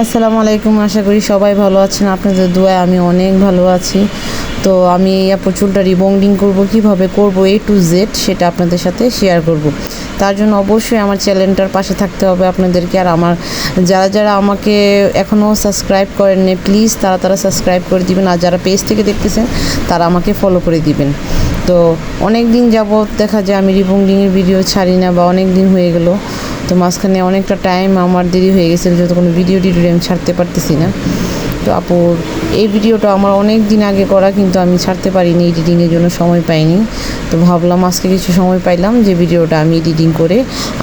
আসসালামু আলাইকুম, আশা করি সবাই ভালো আছেন। আপনাদের দোয়ায় আমি অনেক ভালো আছি। তো আমি এই আপু চুলটা রিবন্ডিং করব, কীভাবে করব এ টু জেড সেটা আপনাদের সাথে শেয়ার করব। তার জন্য অবশ্যই আমার চ্যানেলটার পাশে থাকতে হবে আপনাদেরকে। আর আমার, যারা যারা আমাকে এখনও সাবস্ক্রাইব করেননি প্লিজ তারা তারা সাবস্ক্রাইব করে দিবেন। আর যারা পেজ থেকে দেখতেছেন, তারা আমাকে ফলো করে দিবেন। তো অনেক দিন যাবৎ দেখা যায় আমি রিবন্ডিংয়ের ভিডিও ছাড়ি না বা অনেক দিন হয়ে গেলো। তো মাঝখানে অনেকটা টাইম আমার দেরি হয়ে গেছিল যেহেতু কোনো ভিডিও টিডিও আমি ছাড়তে পারতেছি না। তো আপুর এই ভিডিওটা আমার অনেক দিন আগে করা, কিন্তু আমি ছাড়তে পারিনি এডিটিংয়ের জন্য সময় পাইনি। তো ভাবলাম আজকে কিছু সময় পাইলাম যে ভিডিওটা আমি এডিটিং করে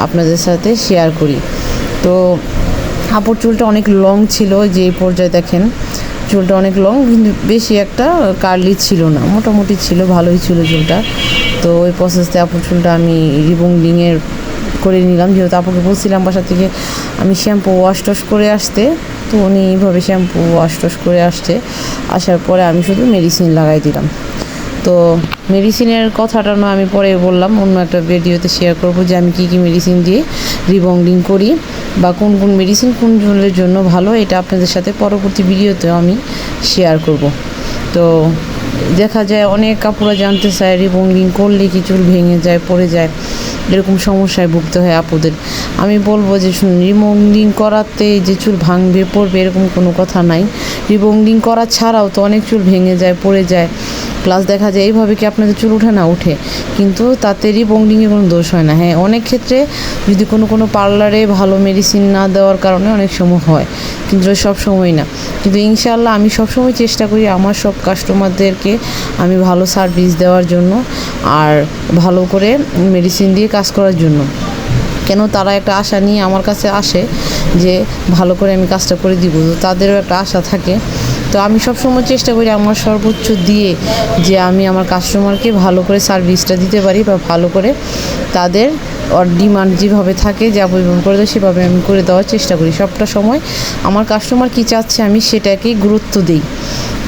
আপনাদের সাথে শেয়ার করি। তো আপুর চুলটা অনেক লং ছিল, যে পর্যায়ে দেখেন, চুলটা অনেক লং কিন্তু বেশি একটা কার্লি ছিল না, মোটামুটি ছিল, ভালোই ছিল চুলটা। তো ওই প্রসেসতে আপুর চুলটা আমি রিবন্ডিংয়ের করে নিলাম। যেহেতু আপুকে বলছিলাম বাসা থেকে আমি শ্যাম্পু ওয়াশ টশ করে আসতে, তো উনি এইভাবে শ্যাম্পু ওয়াশ টশ করে আসছে। আসার পরে আমি শুধু মেডিসিন লাগাই দিলাম। তো মেডিসিনের কথাটা না আমি পরে বললাম, অন্য একটা ভিডিওতে শেয়ার করব যে আমি কী কী মেডিসিন দিয়ে রিবন্ডিং করি বা কোন কোন মেডিসিন কোন চুলের জন্য ভালো, এটা আপনাদের সাথে পরবর্তী ভিডিওতেও আমি শেয়ার করব। তো দেখা যায় অনেক কাপড়া জানতে চায় রিবন্ডিং করলে কি চুল ভেঙে যায়, পড়ে যায়। এরকম সমস্যায় ভুগতে হয় আপুদের। আমি বলব যে শুনুন রিবন্ডিং করাতে যে চুল ভাঙবে, পড়বে এরকম কোনো কথা নাই। রিবন্ডিং করা ছাড়াও তো অনেক চুল ভেঙে যায়, পড়ে যায়। প্লাস দেখা যায় এইভাবে কি আপনাদের চুল ওঠে না ওঠে কিন্তু তাতে রিবন্ডিংয়ে কোনো দোষ হয় না। হ্যাঁ অনেক ক্ষেত্রে যদি কোনো কোনো পার্লারে ভালো মেডিসিন না দেওয়ার কারণে অনেক সময় হয়। কিন্তু সব সময় না। কিন্তু ইনশাআল্লাহ আমি সবসময় চেষ্টা করি আমার সব কাস্টমারদেরকে আমি ভালো সার্ভিস দেওয়ার জন্য আর ভালো করে মেডিসিন দিয়ে কাজ করার জন্য। কেন তারা একটা আশা নিয়ে আমার কাছে আসে যে ভালো করে আমি কাজটা করে দিব। তো তাদেরও একটা আশা থাকে তো আমি সবসময় চেষ্টা করি আমার সর্বোচ্চ দিয়ে যে আমি আমার কাস্টমারকে ভালো করে সার্ভিসটা দিতে পারি বা ভালো করে তাদের ওর ডিমান্ড যেভাবে থাকে, যা পরিমাণ করে দেয় সেভাবে আমি করে দেওয়ার চেষ্টা করি। সবটা সময় আমার কাস্টমার কী চাচ্ছে আমি সেটাকেই গুরুত্ব দিই।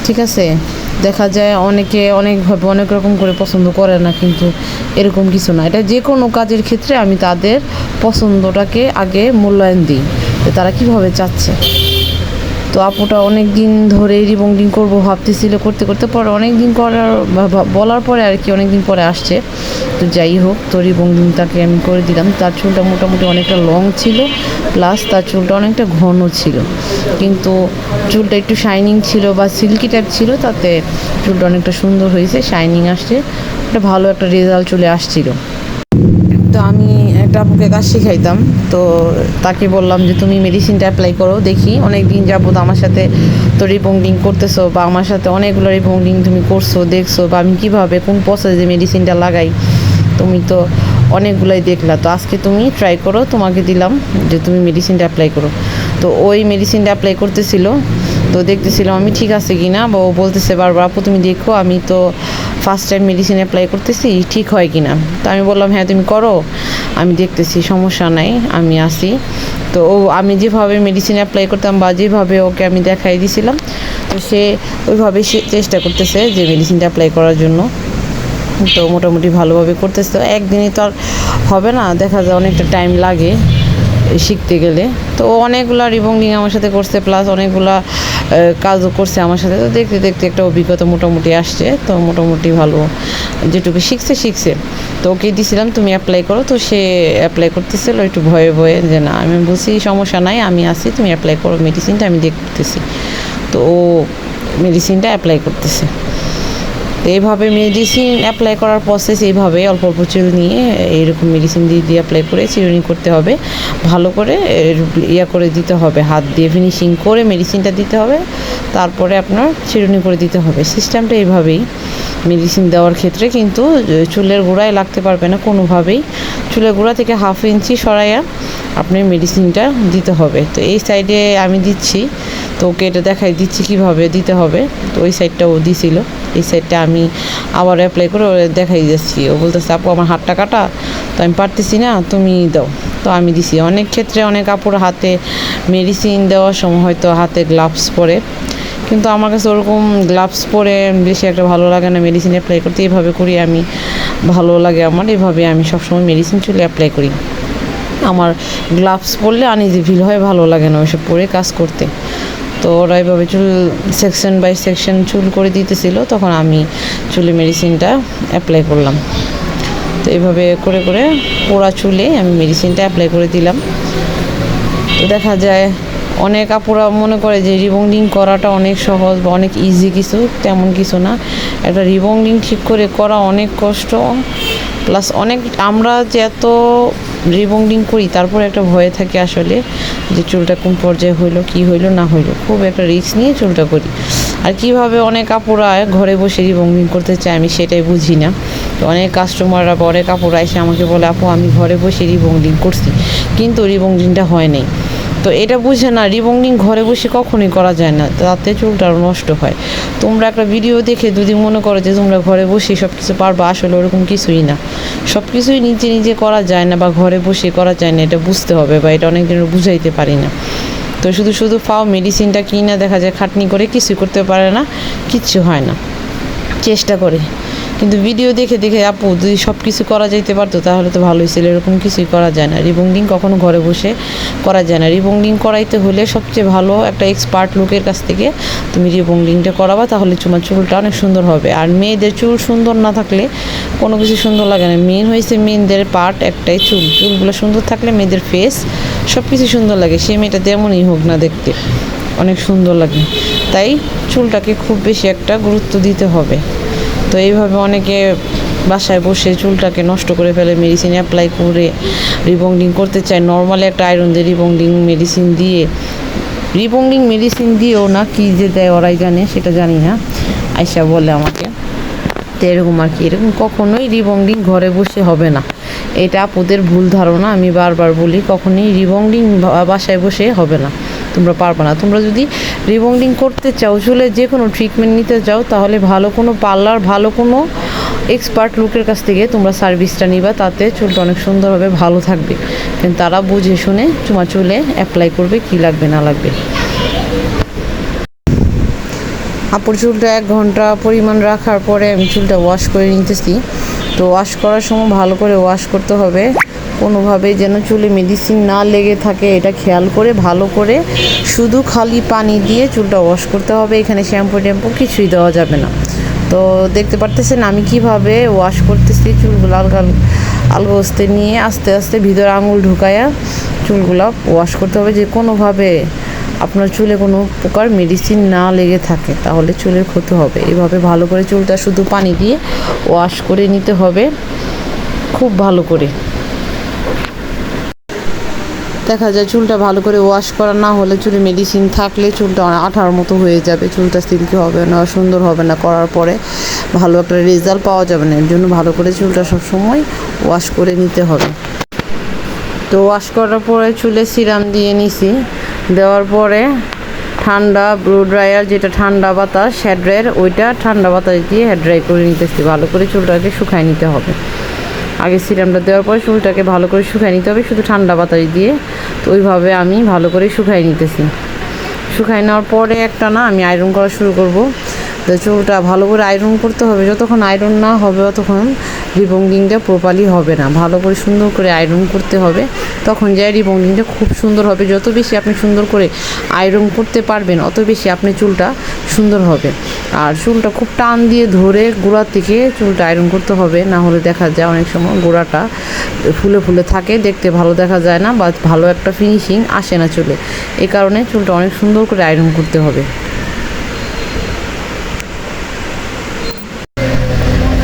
ঠিক আছে? দেখা যায় অনেকে অনেকভাবে অনেক রকম করে পছন্দ করে না, কিন্তু এরকম কিছু না। এটা যে কোনো কাজের ক্ষেত্রে আমি তাদের পছন্দটাকে আগে মূল্যায়ন দিই তারা কীভাবে চাচ্ছে। তো আপুটা অনেক দিন ধরে রিবন্ডিং করব, ভাবতেছিল করতে করতে, পরে অনেক দিন করার বলার পরে আর কি অনেক দিন পরে আসছে। তো যাই হোক, তো রিবন্ডিংটাকে আমি করে দিলাম। তার চুলটা মোটামুটি অনেকটা লং ছিল প্লাস তার চুলটা অনেকটা ঘন ছিল। কিন্তু চুলটা একটু শাইনিং ছিল বা সিল্কি টাইপ ছিল, তাতে চুলটা অনেকটা সুন্দর হয়েছে শাইনিং আসছে। একটা ভালো একটা রেজাল্ট চলে আসছিল। তো আমি একটা আপুকে কাজ শিখাইতাম। তো তাকে বললাম যে, তুমি মেডিসিনটা অ্যাপ্লাই করো, দেখি। অনেক দিন যাবত আমার সাথে তো রিবন্ডিং করতেছো বা আমার সাথে অনেকগুলো রিবন্ডিং তুমি করছ, দেখছ বা আমি কীভাবে, কোন প্রসেসে মেডিসিনটা লাগাই? তুমি তো অনেকগুলাই দেখলা। তো আজকে তুমি ট্রাই করো, তোমাকে দিলাম যে, তুমি মেডিসিনটা অ্যাপ্লাই করো। তো ওই মেডিসিনটা অ্যাপ্লাই করতেছিল। তো দেখতেছিলাম আমি, ঠিক আছে কি না বা ও বলতেছে বারবার, আপু, তুমি দেখো, আমি তো ফার্স্ট টাইম মেডিসিন অ্যাপ্লাই করতেছি, ঠিক হয় কি না তো আমি বললাম হ্যাঁ তুমি করো। আমি দেখতেছি, সমস্যা নাই, আমি আসি তো ও, আমি যেভাবে মেডিসিন অ্যাপ্লাই করতাম বা যেভাবে ওকে আমি দেখাই দিয়েছিলাম তো সে ওইভাবে সে চেষ্টা করতেছে যে মেডিসিনটা অ্যাপ্লাই করার জন্য। তো মোটামুটি ভালোভাবে করতেছে। তো একদিনই তো আর হবে না, দেখা যায় অনেকটা টাইম লাগে শিখতে গেলে। তো অনেকগুলা রিবন্ডিং আমার সাথে করছে প্লাস অনেকগুলা কাজও করছে আমার সাথে। তো দেখতে দেখতে একটা অভিজ্ঞতা মোটামুটি আসছে। তো মোটামুটি ভালো। যেটুকু শিখছে শিখছে। তো ওকে দিয়েছিলাম তুমি অ্যাপ্লাই করো। তো সে অ্যাপ্লাই করতেছিল, একটু ভয়ে ভয়ে যে, না, আমি বলছি, সমস্যা নাই, আমি আসি তুমি অ্যাপ্লাই করো মেডিসিনটা আমি দেখতেছি। তো ও মেডিসিনটা অ্যাপ্লাই করতেছে। তো এইভাবে মেডিসিন অ্যাপ্লাই করার প্রসেস এইভাবে অল্প অল্প চুল নিয়ে এইরকম মেডিসিন দিয়ে দিয়ে অ্যাপ্লাই করে চিরুনি করতে হবে। ভালো করে ইয়া করে দিতে হবে, হাত দিয়ে ফিনিশিং করে মেডিসিনটা দিতে হবে। তারপরে আপনার চিরুনি করে দিতে হবে। সিস্টেমটা এইভাবেই মেডিসিন দেওয়ার ক্ষেত্রে কিন্তু চুলের গোড়ায় লাগতে পারবে না কোনোভাবেই। চুলের গোড়া থেকে হাফ ইঞ্চি সরাইয়া আপনি মেডিসিনটা দিতে হবে। তো এই সাইডে আমি দিচ্ছি, তো ওকে এটা দেখাই, দিচ্ছি কীভাবে দিতে হবে? তো ওই সাইডটা ও দিছিল। এই সাইডটা আমি আবার অ্যাপ্লাই করে দেখাই যাচ্ছি। ও বলতেছে, আপু, আমার হাতটা কাটা? তো আমি পারতেছি না, তুমি দাও। তো আমি দিছি। অনেক ক্ষেত্রে অনেক আপুর হাতে মেডিসিন দেওয়ার সময় হয়তো হাতে গ্লাভস পরে। কিন্তু আমার কাছে ওরকম গ্লাভস পরে বেশি একটা ভালো লাগে না মেডিসিন অ্যাপ্লাই করতে। এইভাবে করি আমি, ভালো লাগে আমার। এভাবে আমি সবসময় মেডিসিন চুলে অ্যাপ্লাই করি। আমার গ্লাভস পরলে আনিজি ফিল হয়, ভালো লাগে না ওইসব পরে কাজ করতে। তো ওরা এভাবে চুল সেকশন বাই সেকশন চুল করে দিতেছিল, তখন আমি চুলে মেডিসিনটা অ্যাপ্লাই করলাম। তো এইভাবে করে করে পোড়া চুলে আমি মেডিসিনটা অ্যাপ্লাই করে দিলাম। তো দেখা যায় অনেক আপুরা মনে করে যে রিবন্ডিং করাটা অনেক সহজ বা অনেক ইজি কিছু, তেমন কিছু না। একটা রিবন্ডিং ঠিক করে করা অনেক কষ্ট। প্লাস অনেক আমরা যে এত রিবন্ডিং করি, তারপরে একটা ভয়ে থাকে আসলে। যে চুলটা কোন পর্যায়ে হইল, কি হইল, না হইল। খুব একটা রিস্ক নিয়ে চুলটা করি। আর কীভাবে অনেক কাপড় ঘরে বসে রিবঙ্গিং করতে চাই আমি সেটাই বুঝি না। তো অনেক কাস্টমাররা পরে কাপড় এসে আমাকে বলে, আপু, আমি ঘরে বসে রিবঙ্গিং করছি। কিন্তু রিবঙ্গিংটা হয় নাই। তো এটা বুঝে না রিবন্ডিং ঘরে বসে কখনোই করা যায় না, তাতে চুলটা নষ্ট হয়। তোমরা একটা ভিডিও দেখে যদি মনে করো যে তোমরা ঘরে বসে সব কিছু পারবা, আসলে ওরকম কিছুই না। সব কিছুই নিজে নিজে করা যায় না বা ঘরে বসে করা যায় না, এটা বুঝতে হবে বা এটা অনেক দিনের বুঝাইতে পারি না। তো শুধু শুধু ফাও মেডিসিনটা কিনে দেখা যায়, খাটনি করে কিছুই করতে পারে না, কিচ্ছু হয় না। চেষ্টা করে। কিন্তু ভিডিও দেখে দেখে, আপু, যদি সব কিছু করা যাইতে পারতো, তাহলে তো ভালোই ছিল। এরকম কিছুই করা যায় না। রিবন্ডিং কখনো ঘরে বসে করা যায় না। রিবন্ডিং করাইতে হলে সবচেয়ে ভালো একটা এক্সপার্ট লোকের কাছ থেকে তুমি রিবন্ডিংটা করাবা, তাহলে তোমার চুলটা অনেক সুন্দর হবে। আর মেয়েদের চুল সুন্দর না থাকলে কোনো কিছু সুন্দর লাগে না। মেন হয়েছে মেয়েদের পার্ট একটাই চুল। চুলগুলো সুন্দর থাকলে মেয়েদের ফেস সব কিছু সুন্দর লাগে। সে মেয়েটা তেমনই হোক না দেখতে, অনেক সুন্দর লাগে। তাই চুলটাকে খুব বেশি একটা গুরুত্ব দিতে হবে। তো এইভাবে অনেকে বাসায় বসে চুলটাকে নষ্ট করে ফেলে মেডিসিন অ্যাপ্লাই করে রিবন্ডিং করতে চায়। নর্মালি একটা আয়রন দিয়ে রিবন্ডিং মেডিসিন দিয়ে রিবন্ডিং মেডিসিন দিয়েও না, কী যে দেয় ওরাই জানে, সেটা জানি না। আয়সা বলে আমাকে। তো এরকম আর কি, এরকম কখনোই রিবন্ডিং ঘরে বসে হবে না। এটা আপুদের ভুল ধারণা, আমি বারবার বলি, কখনোই রিবন্ডিং বাসায় বসে হবে না। তোমরা পারবে না। তোমরা যদি রিবন্ডিং করতে চাও, চুলে যে কোনো ট্রিটমেন্ট নিতে চাও, তাহলে ভালো কোনো পার্লার ভালো কোনো এক্সপার্ট লোকের কাছ থেকে তোমরা সার্ভিসটা নিবা, তাতে চুলটা অনেক সুন্দরভাবে ভালো থাকবে। কিন্তু তারা বুঝে শুনে তোমার চুলে অ্যাপ্লাই করবে, কি লাগবে, না লাগবে। আপুর চুলটা এক ঘণ্টা পরিমাণ রাখার পরে আমি চুলটা ওয়াশ করে নিতেছি। তো ওয়াশ করার সময় ভালো করে ওয়াশ করতে হবে। কোনোভাবে যেন চুলে মেডিসিন না লেগে থাকে। এটা খেয়াল করে, ভালো করে শুধু খালি পানি দিয়ে চুলটা ওয়াশ করতে হবে। এখানে শ্যাম্পু ট্যাম্পু কিছুই দেওয়া যাবে না। তো দেখতে পারতেছেন আমি কীভাবে ওয়াশ করতেছি চুলগুলো আলগা আলগা নিয়ে আস্তে আস্তে ভিতরে আঙুল ঢুকায়া চুলগুলো ওয়াশ করতে হবে। যে কোনোভাবে আপনার চুলে কোনো প্রকার মেডিসিন না লেগে থাকে, তাহলে চুলের ক্ষতি হবে। এভাবে ভালো করে চুলটা শুধু পানি দিয়ে ওয়াশ করে নিতে হবে। খুব ভালো করে। দেখা যায় চুলটা ভালো করে ওয়াশ করা না হলে চুলে মেডিসিন থাকলে চুলটা আঠার মতো হয়ে যাবে। চুলটা সিল্কি হবে না, সুন্দর হবে না। করার পরে ভালো একটা রেজাল্ট পাওয়া যাবে না। এর জন্য ভালো করে চুলটা সবসময় ওয়াশ করে নিতে হবে। তো ওয়াশ করার পরে চুলে সিরাম দিয়ে নিছি। দেওয়ার পরে ঠান্ডা ব্লু ড্রায়ার যেটা ঠান্ডা বাতাস হেড ড্রায়ার ওইটা ঠান্ডা বাতাস দিয়ে হেড ড্রাই করে নিতেছি। ভালো করে চুলটাকে শুকায় নিতে হবে। আগে সিরামটা দেওয়ার পরে চুলটাকে ভালো করে শুকায় নিতে হবে, শুধু ঠান্ডা বাতাস দিয়ে। তো ওইভাবে আমি ভালো করে শুকাই নিতেছি। শুকাই নেওয়ার পরে একটা না আমি আয়রন করা শুরু করব। তো চুলটা ভালো করে আয়রন করতে হবে, যতক্ষণ আয়রন না হবে ততক্ষণ রিবন্ডিংটা প্রপারলি হবে না। ভালো করে সুন্দর করে আয়রন করতে হবে। তখন যায় রিবন্ডিংটা খুব সুন্দর হবে। যত বেশি আপনি সুন্দর করে আয়রন করতে পারবেন, অত বেশি আপনি চুলটা সুন্দর হবে। আর চুলটা খুব টান দিয়ে ধরে গোড়ার থেকে চুলটা আয়রন করতে হবে। না হলে দেখা যায় অনেক সময় গোড়াটা ফুলে ফুলে থাকে। দেখতে ভালো দেখা যায় না বা ভালো একটা ফিনিশিং আসে না চুলে। এই কারণে চুলটা অনেক সুন্দর করে আয়রন করতে হবে।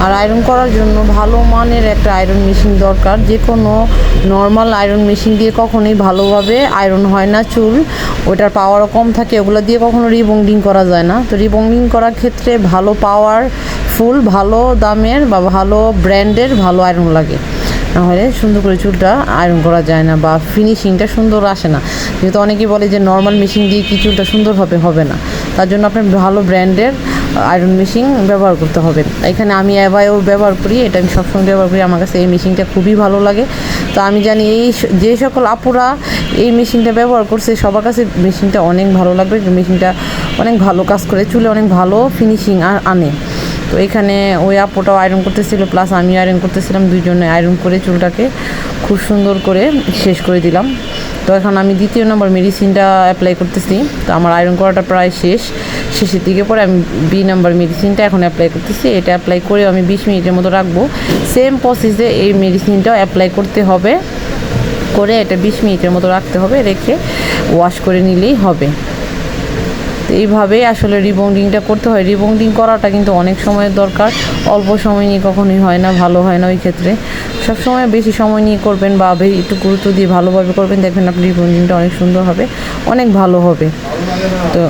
আর আয়রন করার জন্য ভালো মানের একটা আয়রন মেশিন দরকার। যে কোনো নর্মাল আয়রন মেশিন দিয়ে কখনোই ভালোভাবে আয়রন হয় না চুল। ওটার পাওয়ারও কম থাকে, ওগুলো দিয়ে কখনো রিবন্ডিং করা যায় না। তো রিবন্ডিং করার ক্ষেত্রে ভালো পাওয়ার ফুল ভালো দামের বা ভালো ব্র্যান্ডের ভালো আয়রন লাগে। নাহলে সুন্দর করে চুলটা আয়রন করা যায় না বা ফিনিশিংটা সুন্দর আসে না। যেহেতু অনেকেই বলে যে নর্মাল মেশিন দিয়ে কি চুলটা সুন্দর হবে হবে না। তার জন্য আপনার ভালো ব্র্যান্ডের আয়রন মেশিন ব্যবহার করতে হবে। এখানে আমি অ্যাভাইও ব্যবহার করি, এটা আমি সবসময় ব্যবহার করি, আমার কাছে এই মেশিনটা খুবই ভালো লাগে। তো আমি জানি এই যে সকল আপুরা এই মেশিনটা ব্যবহার করছে, সবার কাছে মেশিনটা অনেক ভালো লাগবে মেশিনটা অনেক ভালো কাজ করে, চুলে অনেক ভালো ফিনিশিং আর আনে। তো এখানে ওই আপুটাও আয়রন করতেছিল প্লাস আমি আয়রন করতেছিলাম, দুইজনে আয়রন করে চুলটাকে খুব সুন্দর করে শেষ করে দিলাম। তো এখন আমি দ্বিতীয় নম্বর মেডিসিনটা অ্যাপ্লাই করতেছি। তো আমার আয়রন করাটা প্রায় শেষ। শেষের দিকে পরে আমি বি নম্বর মেডিসিনটা এখন অ্যাপ্লাই করতেছি। এটা অ্যাপ্লাই করে আমি বিশ মিনিটের মতো রাখব। সেম প্রসেসে এই মেডিসিনটাও অ্যাপ্লাই করতে হবে। করে এটা বিশ মিনিটের মতো রাখতে হবে। রেখে ওয়াশ করে নিলেই হবে। এইভাবেই আসলে রিবন্ডিংটা করতে হয়। রিবন্ডিং করাটা কিন্তু অনেক সময়ের দরকার। অল্প সময় নিয়ে কখনোই হয় না, ভালো হয় না ওই ক্ষেত্রে। সব সময় বেশি সময় নিয়ে করবেন বা একটু গুরুত্ব দিয়ে ভালোভাবে করবেন, দেখবেন আপনি রিবন্ডিংটা অনেক সুন্দর হবে, অনেক ভালো হবে। তো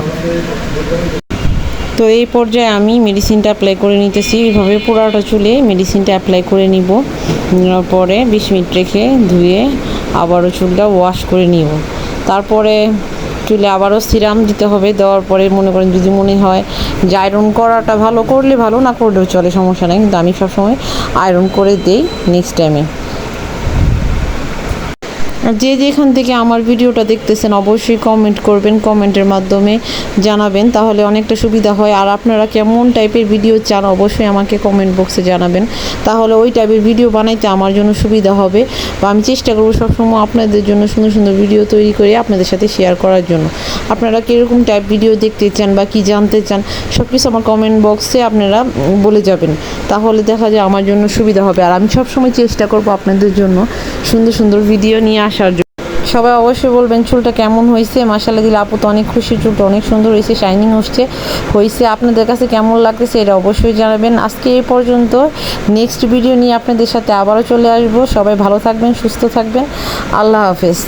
তো এই পর্যায়ে আমি মেডিসিনটা অ্যাপ্লাই করে নিতেছি। এইভাবে পুরাটা চুলে মেডিসিনটা অ্যাপ্লাই করে নিব। পরে বিশ মিনিট রেখে ধুয়ে আবারও চুলটা ওয়াশ করে নিব। তারপরে চুলে আবারও সিরাম দিতে হবে, দেওয়ার পরে মনে করেন যদি মনে হয় যে আয়রন করাটা ভালো, করলে ভালো, না করলেও চলে, সমস্যা নেই। কিন্তু আমি সবসময় আয়রন করে দেই নেক্সট টাইমে যে যেখান থেকে আমার ভিডিওটা দেখতেছেন, অবশ্যই কমেন্ট করবেন কমেন্টের মাধ্যমে জানাবেন, তাহলে অনেকটা সুবিধা হয়। আর আপনারা কেমন টাইপের ভিডিও চান, অবশ্যই আমাকে কমেন্ট বক্সে জানাবেন। তাহলে ওই টাইপের ভিডিও বানাইতে আমার জন্য সুবিধা হবে বা আমি চেষ্টা করব সবসময় আপনাদের জন্য সুন্দর সুন্দর ভিডিও তৈরি করে আপনাদের সাথে শেয়ার করার জন্য। আপনারা কীরকম টাইপ ভিডিও দেখতে চান বা কি জানতে চান সব কিছু আমার কমেন্ট বক্সে আপনারা বলে যাবেন। তাহলে দেখা যায় আমার জন্য সুবিধা হবে। আর আমি সবসময় চেষ্টা করব আপনাদের জন্য সুন্দর সুন্দর ভিডিও নিয়ে আসার জন্য। সবাই অবশ্যই বলবেন, চুলটা কেমন হয়েছে? মাসালা দিলে আপু তো অনেক খুশি, চুলটা অনেক সুন্দর হয়েছে শাইনিং হচ্ছে হয়েছে, আপনাদের কাছে কেমন লাগতেছে এটা অবশ্যই জানাবেন। আজকে এই পর্যন্ত নেক্সট ভিডিও নিয়ে আপনাদের সাথে আবারও চলে আসব। সবাই ভালো থাকবেন, সুস্থ থাকবেন। আল্লাহ হাফেজ।